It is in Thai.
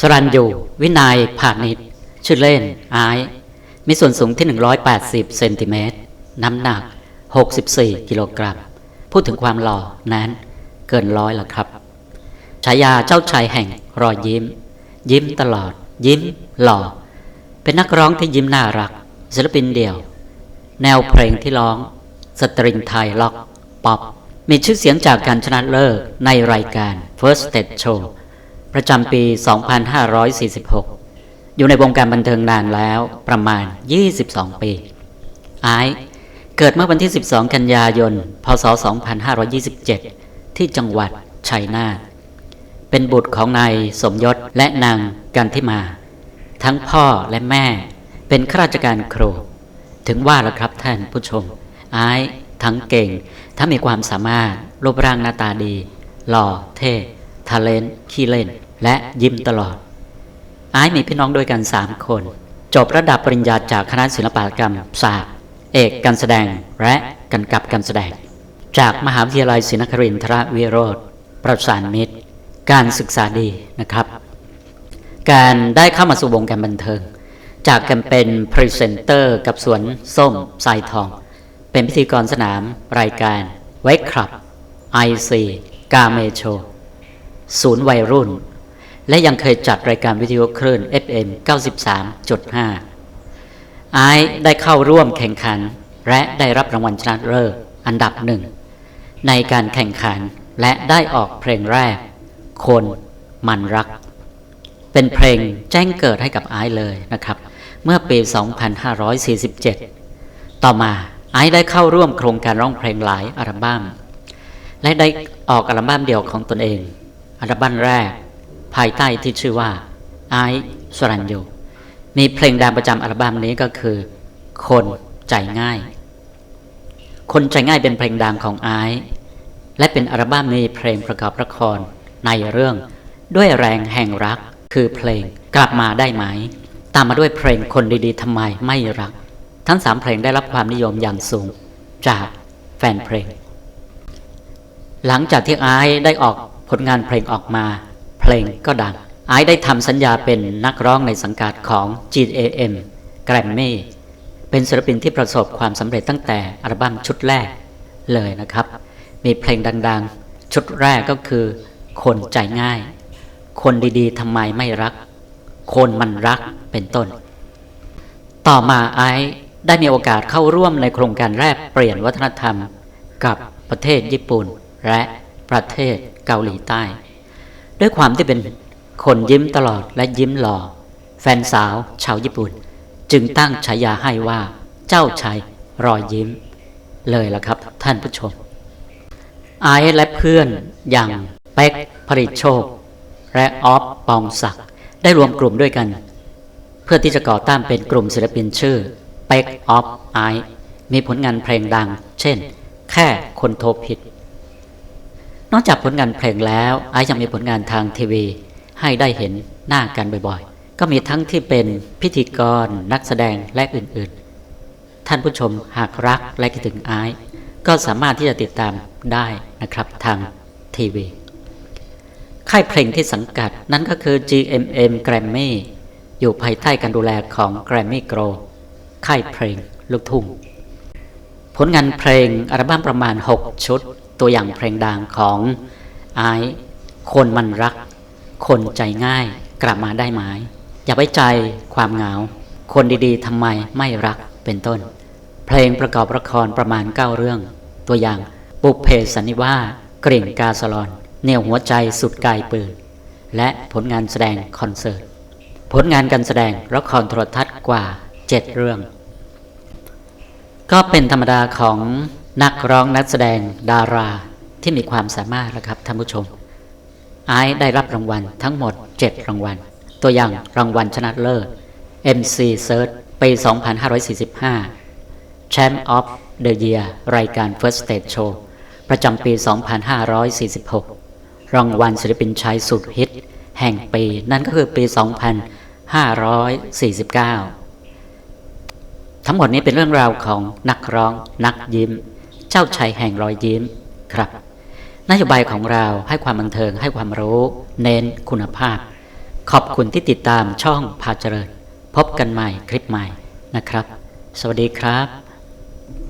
สรัญยูวินัยผานิชชื่อเล่นไอมีส่วนสูงที่ 180 เซนติเมตร น้ำหนัก 64 กิโลกรัม พูดถึงความหล่อนั้นเกินร้อยแล้วครับ ฉายาเจ้าชายแห่งรอยยิ้ม ยิ้มตลอด ยิ้มหล่อ เป็นนักร้องที่ยิ้มน่ารัก ศิลปินเดี่ยว แนวเพลงที่ร้อง สตริงไทยล็อก ป๊อป มีชื่อเสียงจากการชนะเลิศในรายการ First Stage Show ประจำปี 2546 อยู่ในวงการบันเทิงนานแล้วประมาณ 22 ปี ไอซ์เกิดเมื่อวันที่ 12 กันยายน พศ 2527 ที่จังหวัดชัยนาท เป็นบุตรของนายสมยศและนางกันทิมา ทั้งพ่อและแม่เป็นข้าราชการครู ถึงว่าแล้วครับท่านผู้ชม ไอซ์ทั้งเก่ง ทั้งมีความสามารถรูปร่างหน้าตาดี หล่อเท่ทาเลนขี้เล่น และยิ้มตลอดไอซ์มีพี่น้องด้วยกัน3คน จบระดับปริญญาจากคณะศิลปกรรมศาสตร์เอกการแสดงและกำกับการแสดง จากมหาวิทยาลัยศรีนครินทรวิโรธประสานมิตร การศึกษาดีนะครับ การได้เข้ามาสู่วงการบันเทิง จากการเป็นพรีเซนเตอร์กับสวนส้มสายทอง เป็นพิธีกรสนามรายการไว้ครับไอซีกาเมโช ศูนย์วัยรุ่น และยังเคยจัดรายการวิทยุคลื่น FM 93.5 ไอซ์ได้เข้าร่วมแข่งขัน และได้รับรางวัลชนะเลิศอันดับหนึ่ง ในการแข่งขันและได้ออกเพลงแรก คนมันรัก เป็นเพลงแจ้งเกิดให้กับไอซ์เลยนะครับ เมื่อปี 2547 ต่อมาไอซ์ได้เข้าร่วมโครงการร้องเพลงหลายอัลบั้มและได้ออกอัลบั้มเดียวของตนเอง อัลบั้มแรก ภายใต้ที่ชื่อว่าไอซ์สรัญยูมีเพลงดังประจำอัลบั้มนี้ก็คือ คนใจง่าย คนใจง่ายเป็นเพลงดังของไอซ์และเป็นอัลบั้มนี้เพลงประกอบละครในเรื่อง ด้วยแรงแห่งรักคือเพลงกลับมาได้ไหม ตามมาด้วยเพลงคนดีๆทำไมไม่รัก ทั้งสามเพลงได้รับความนิยมอย่างสูง จากแฟนเพลง หลังจากที่ไอซ์ได้ออกผลงานเพลงออกมา เพลงก็ดัง ไอซ์ได้ทำสัญญาเป็นนักร้องในสังกัดของ GAM Grammy เป็นศิลปินที่ประสบความสำเร็จตั้งแต่อัลบั้มชุดแรกเลยนะครับ มีเพลงดังๆ ชุดแรกก็คือ คนใจง่าย คนดีๆทำไมไม่รัก คนมันรักเป็นต้น ต่อมาไอซ์ได้มีโอกาสเข้าร่วมในโครงการแรกเปลี่ยนวัฒนธรรมกับประเทศญี่ปุ่นและประเทศเกาหลีใต้ ด้วยความที่เป็นคนยิ้มตลอดและยิ้มหล่อ แฟนสาวชาวญี่ปุ่น จึงตั้งฉายาให้ว่าเจ้าชายรอยยิ้ม เลยล่ะครับท่านผู้ชม ไอซ์และเพื่อนอย่างเป๊กผริตโชค และออฟปองศักดิ์ได้รวมกลุ่มด้วยกัน เพื่อที่จะก่อตั้งเป็นกลุ่มศิลปินชื่อเป๊กออฟไอมีผลงานเพลงดัง เช่น แค่คนโทรผิด นอกจากผลงานเพลงแล้วไอซ์ยังมีผลงานทางทีวี ให้ได้เห็นหน้ากันบ่อยๆ ก็มีทั้งที่เป็นพิธีกรนักแสดงและอื่นๆ ท่านผู้ชมหากรักและคิดถึงไอซ์ก็สามารถที่จะติดตามได้นะครับทางทีวีค่ายเพลงที่สังกัดนั่นก็คือ GMM Grammy อยู่ภายใต้การดูแลของ Grammy g r o ค่ายเพลงลูกทุ่ง ผลงานเพลงอัลบั้มประมาณ 6 ชุด ตัวอย่างเพลงดังของไอซ์คนมันรัก คนใจง่ายกลับมาได้ไหมอย่าไว้ใจความเหงา คนดีๆทำไมไม่รักเป็นต้น เพลงประกอบละครประมาณ 9 เรื่อง ตัวอย่างปุเพสันนิวาสกริ่งกาสลอนเหนี่ยวหัวใจสุดกายปืน และผลงานแสดงคอนเสิร์ต ผลงานการแสดงละครโทรทัศน์กว่า 7 เรื่อง ก็เป็นธรรมดาของ นักร้องนักแสดงดาราที่มีความสามารถนะครับท่านผู้ชมไอซ์ได้รับรางวัลทั้งหมด 7 รางวัล ตัวอย่างรางวัลชนะเลิศ MC Search ปี 2545 Champ of the Year รายการ First Stage Show ประจำปี 2546 รางวัลศิลปินชายสุดฮิต แห่งปีนั่นก็คือปี 2549 ทั้งหมดนี้เป็นเรื่องราวของนักร้องนักยิ้ม เจ้าชายแห่งรอยยิ้มครับ นโยบายของเราให้ความบันเทิงให้ความรู้ เน้นคุณภาพ ขอบคุณที่ติดตามช่องพาเจริญ พบกันใหม่คลิปใหม่นะครับ สวัสดีครับ